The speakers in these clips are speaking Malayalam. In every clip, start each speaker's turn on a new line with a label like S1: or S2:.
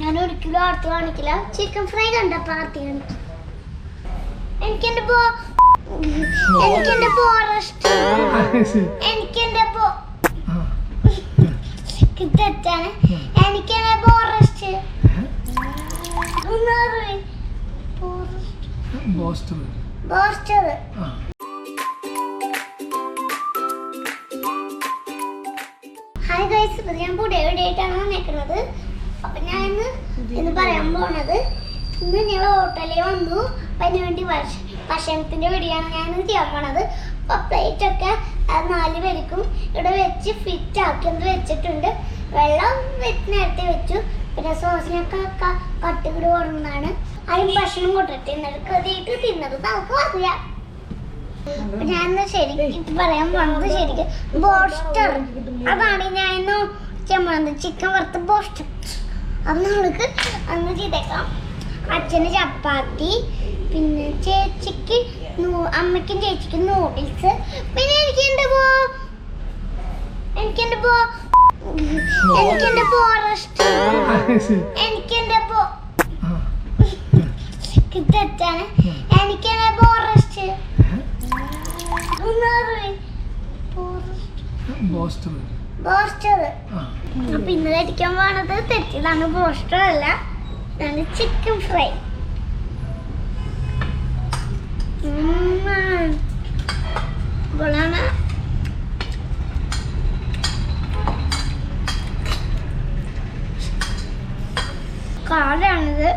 S1: ഞാൻ ഒരിക്കലും ആർത്തി കാണിക്കില്ല. ചിക്കൻ ഫ്രൈ കണ്ടപ്പോ ആർത്തി കാണിക്കും. എനിക്കെന്റെ പോ എനിക്കെന്റെ പോറസ്റ്റ് എനിക്കെന്റെ പോ തെറ്റാണ്. എനിക്കെന്റെ ഫോറസ്റ്റ്
S2: ഫോറസ്റ്റ്
S1: പോസ്റ്റർ ഗൈസ് ഞാൻ പുതിയ വീഡിയോ ആയിട്ടാണ് വന്നേക്കുന്നത് അപ്പൊ ഞാൻ ഇന്ന് ഇന്ന് പറയാൻ പോണത് ഇന്ന് ഞങ്ങൾ ഹോട്ടലിൽ വന്നു. അപ്പൊ അതിന് വേണ്ടി ഭക്ഷ- ഭക്ഷണത്തിന്റെ വീടിയാണ് ഞാൻ ചെയ്യാൻ പോണത്. അപ്പൊ പ്ലേറ്റ് ഒക്കെ നാല് പേർക്കും ഇവിടെ വെച്ച് ഫിറ്റ് ആക്കിയത് വെച്ചിട്ടുണ്ട്. വെള്ളം വെച്ച് നേരത്തെ വെച്ചു. പിന്നെ സോസിനൊക്കെ കട്ടുകിട് കൊണ്ടുവന്നാണ് അതിന് ഭക്ഷണം കൊണ്ടിട്ട് എന്നിട്ട് കതിയിട്ട് തിന്നത്. നമുക്ക് അപ്പൊ ഞാൻ ശരിക്കും പറയാൻ പോണത് ശരിക്കും ബോസ്റ്റർ. അതാണ് ഞാൻ ഇന്ന് ചിക്കൻ വറുത്ത് ബോസ്റ്റർ. അത് നമ്മൾക്ക് അന്ന് ചെയ്തേക്കാം. അച്ഛന് ചപ്പാത്തി പിന്നെ ചേച്ചിക്ക് അമ്മയ്ക്കും ചേച്ചിക്കും നൂഡിൽസ്. പിന്നെ എനിക്ക് എന്റെ പോ എനിക്ക് എന്റെ പോ എനിക്ക് എന്റെ പോറസ്റ്റ് എനിക്ക് എന്റെ പോ തെറ്റാണ്. എനിക്ക് പോറസ്റ്റ്
S2: ബോസ്റ്റർ
S1: ബോസ്റ്റർ അപ്പൊ ഇന്ന് കഴിക്കാൻ പോണത് തെറ്റിയതാണ്. ബോസ്റ്റർ അല്ല. ഇതാണ് ചിക്കൻ ഫ്രൈ ഇവളാണ്. കാടാണിത്.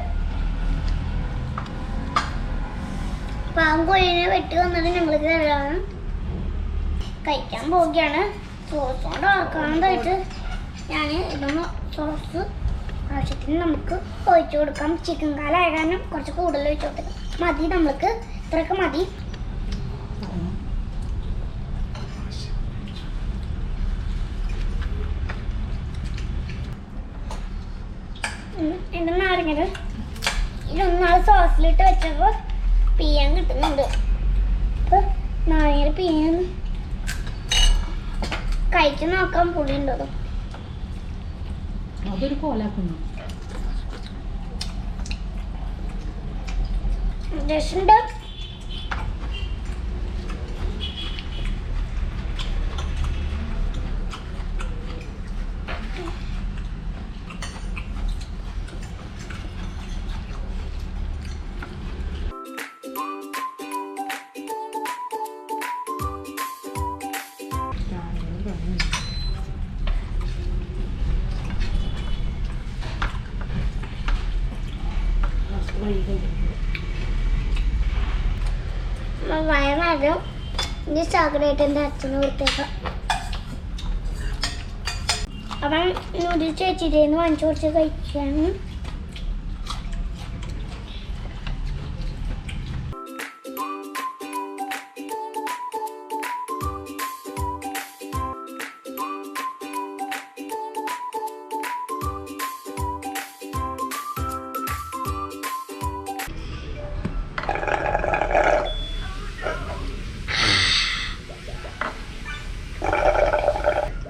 S1: പാമ്പുഴിനെ വെട്ടി വന്നിട്ട് ഞങ്ങൾ കയറാണ് കഴിക്കാൻ പോവുകയാണ്. സോസ് കൊണ്ട് ആക്കാണ്ടായിട്ട് ഞാൻ ഇതൊന്ന് സോസ് ആവശ്യത്തിന് നമുക്ക് ഒഴിച്ചു കൊടുക്കാം. ചിക്കൻ കാലായ കാരണം കുറച്ച് കൂടുതൽ ഒഴിച്ചു കൊടുക്കാം മതി നമ്മൾക്ക്. ഇത്രയൊക്കെ മതി. എന്താ എന്റെ ഇതൊന്നാൾ സോസിലിട്ട് വെച്ചപ്പോൾ പിയാൻ കിട്ടുന്നുണ്ട്. അപ്പൊ നാളികേര പിയാൻ കഴിച്ചു നോക്കാൻ പുളി ഉണ്ടോ
S3: അതൊരു കോലാക്കുന്നു.
S1: രസമുണ്ട് വയനാടും ഇനി ചോക്ലേറ്റ് എന്റെ അച്ഛനെ കൊടുത്തേക്കാം. അവൻ നൂഡിൽസ് വെച്ചിട്ടേന്ന് വാങ്ങിച്ചു കുറച്ച് കഴിക്കുകയാണ്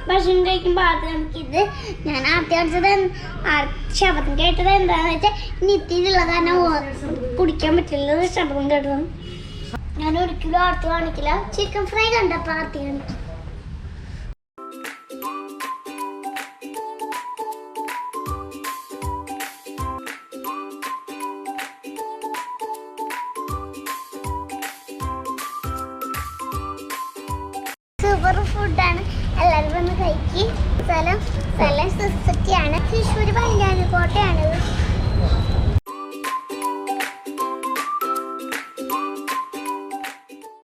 S1: ഭക്ഷണം കഴിക്കുമ്പോൾ ആദ്യം നമുക്കിത് ഞാൻ ആദ്യം അടിച്ചത് ശബ്ദം കേട്ടത് എന്താണെന്ന് വെച്ചാൽ നിത്യയിലുള്ള കാരണം കുടിക്കാൻ പറ്റില്ല ശബ്ദം കേട്ടത്. ഞാൻ ഒരിക്കലും ആർത്തി കാണിക്കില്ല. ചിക്കൻ ഫ്രൈ കണ്ടപ്പോൾ ആർത്തി കാണിക്കും സ്ഥലം സ്ഥലം സുസുക്കിയാണ്